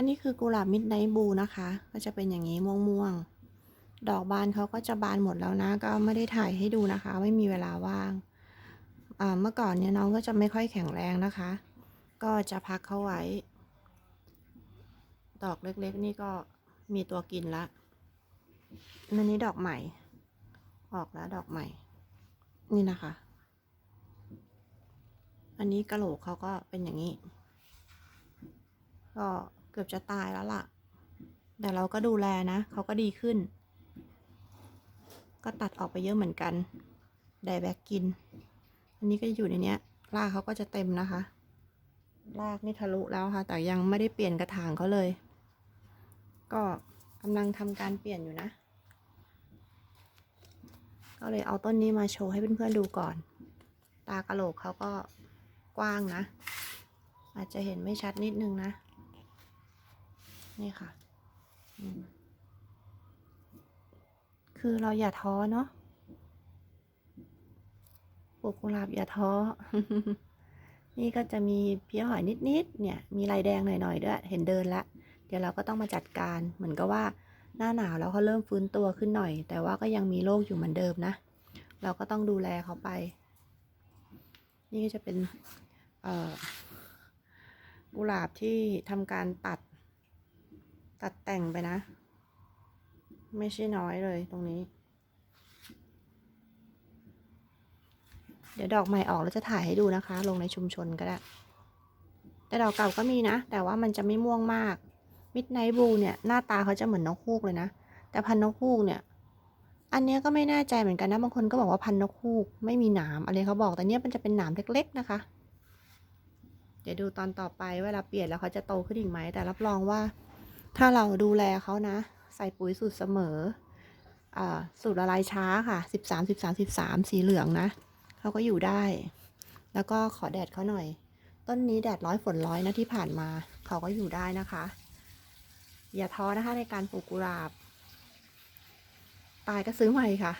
อันนี้คือกุหลาบมิดไนท์บูนะคะ ก็จะเป็นอย่างนี้ม่วงๆ ดอกบานเขาก็จะบานหมดแล้วนะ ก็ไม่ได้ถ่ายให้ดูนะคะ ไม่มีเวลาว่าง เมื่อก่อนเนี่ยน้องก็จะไม่ค่อยแข็งแรงนะคะ ก็จะพักเขาไว้ ดอกเล็กๆ นี่ก็มีตัวกินละอันนี้ดอกใหม่ ออกแล้วดอกใหม่ นี่นะคะ อันนี้กระโหลกเขาก็เป็นอย่างนี้ ก็ กือบจะตายแล้วล่ะ แต่เราก็ดูแลนะ เขาก็ดีขึ้น ก็ตัดออกไปเยอะเหมือนกัน ไดแบกกิน อันนี้ก็อยู่ในเนี้ยรากเขาก็จะเต็มนะคะ รากนี่ทะลุแล้วค่ะ แต่ยังไม่ได้เปลี่ยนกระถางเขาเลย ก็กำลังทำการเปลี่ยนอยู่นะ ก็เลยเอาต้นนี้มาโชว์ให้เพื่อนๆดูก่อน ตากระโหลกเขาก็กว้างนะ อาจจะเห็นไม่ชัดนิดนึงนะ นี่ค่ะ คือเราอย่าท้อเนาะปลูกกุหลาบอย่าท้อ นี่ก็จะมีเพี้ยหอยนิดๆ เนี่ย มีลายแดงหน่อยๆด้วย เห็นเดินละ เดี๋ยวเราก็ต้องมาจัดการ เหมือนกับว่าหน้าหนาวแล้วเขาเริ่มฟื้นตัวขึ้นหน่อย แต่ว่าก็ยังมีโรคอยู่เหมือนเดิมนะ เราก็ต้องดูแลเขาไป นี่ก็จะเป็นกุหลาบที่ทำการตัด ตัดแต่งไปนะ ไม่ใช่น้อยเลยตรงนี้ เดี๋ยวดอกใหม่ออกแล้วจะถ่ายให้ดูนะคะ ลงในชุมชนก็ได้ แต่ดอกเก่าก็มีนะ แต่ว่ามันจะไม่ม่วงมาก มิดไนท์บลูเนี่ย หน้าตาเขาจะเหมือนนกฮูกเลยนะ แต่พันนกฮูกเนี่ย อันนี้ก็ไม่แน่ใจเหมือนกันนะ บางคนก็บอกว่าพันนกฮูกไม่มีหนามอะไรเขาบอก แต่เนี้ยมันจะเป็นหนามเล็ก ๆ นะคะเดี๋ยวดูตอนต่อไปเวลาเปลี่ยนแล้วเขาจะโตขึ้นอีกไหม แต่รับรองว่า ถ้าเราดูแลเขานะ ใส่ปุ๋ยสูตรเสมออสูตรละลายช้าค่ะสิบสามสิบสามสิบสามสีเหลืองนะเขาก็อยู่ได้ แล้วก็ขอแดดเขาหน่อย ต้นนี้แดดร้อยฝนร้อยนะที่ผ่านมาเขาก็อยู่ได้นะคะ อย่าท้อนะคะในการปลูกกุหลาบ ตายก็ซื้อใหม่ค่ะ